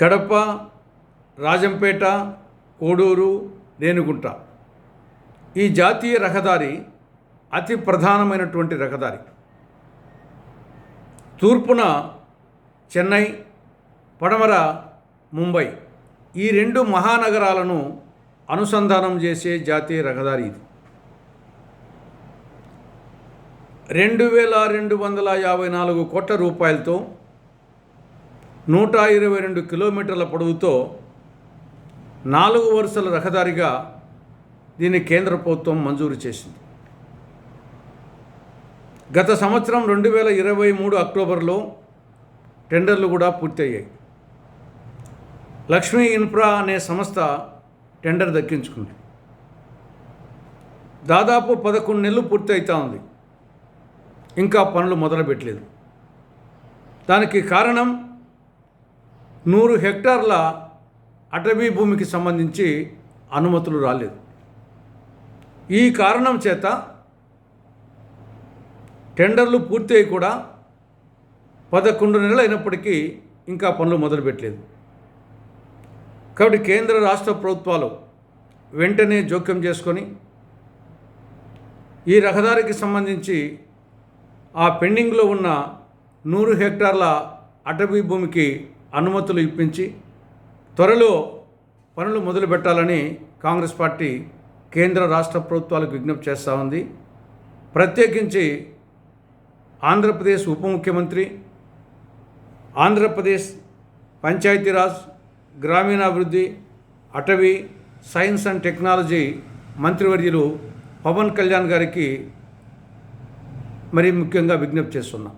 కడప రాజంపేట కోడూరు రేణిగుంట. ఈ జాతీయ రహదారి అతి ప్రధానమైనటువంటి రహదారి. తూర్పున చెన్నై పడమర ముంబై ఈ రెండు మహానగరాలను అనుసంధానం చేసే జాతీయ రహదారి ఇది. రెండు వేల రెండు వందల యాభై నాలుగు కోట్ల రూపాయలతో నూట ఇరవై రెండు కిలోమీటర్ల పొడవుతో నాలుగు వరుసల రహదారిగా దీన్ని కేంద్ర ప్రభుత్వం మంజూరు చేసింది. గత సంవత్సరం రెండు వేల ఇరవై మూడు అక్టోబర్లో టెండర్లు కూడా పూర్తయ్యాయి. లక్ష్మీ ఇన్ఫ్రా అనే సంస్థ టెండర్ దక్కించుకుంది. దాదాపు పదకొండు నెలలు పూర్తి అవుతా ఉంది. ఇంకా పనులు మొదలుపెట్టలేదు. దానికి కారణం నూరు హెక్టార్ల అటవీ భూమికి సంబంధించి అనుమతులు రాలేదు. ఈ కారణం చేత టెండర్లు పూర్తి అయి కూడా పదకొండు నెలలు అయినప్పటికీ ఇంకా పనులు మొదలుపెట్టలేదు. కాబట్టి కేంద్ర రాష్ట్ర ప్రభుత్వాలు వెంటనే జోక్యం చేసుకొని ఈ రహదారికి సంబంధించి ఆ పెండింగ్లో ఉన్న నూరు హెక్టార్ల అటవీ భూమికి అనుమతులు ఇప్పించి త్వరలో పనులు మొదలు పెట్టాలని కాంగ్రెస్ పార్టీ కేంద్ర రాష్ట్ర ప్రభుత్వాలకు విజ్ఞప్తి చేస్తూ ఉంది. ప్రత్యేకించి ఆంధ్రప్రదేశ్ ఉప ముఖ్యమంత్రి ఆంధ్రప్రదేశ్ పంచాయతీరాజ్ గ్రామీణాభివృద్ధి అటవీ సైన్స్ అండ్ టెక్నాలజీ మంత్రివర్యులు పవన్ కళ్యాణ్ గారికి మరి ముఖ్యంగా విజ్ఞప్తి చేస్తున్నాం.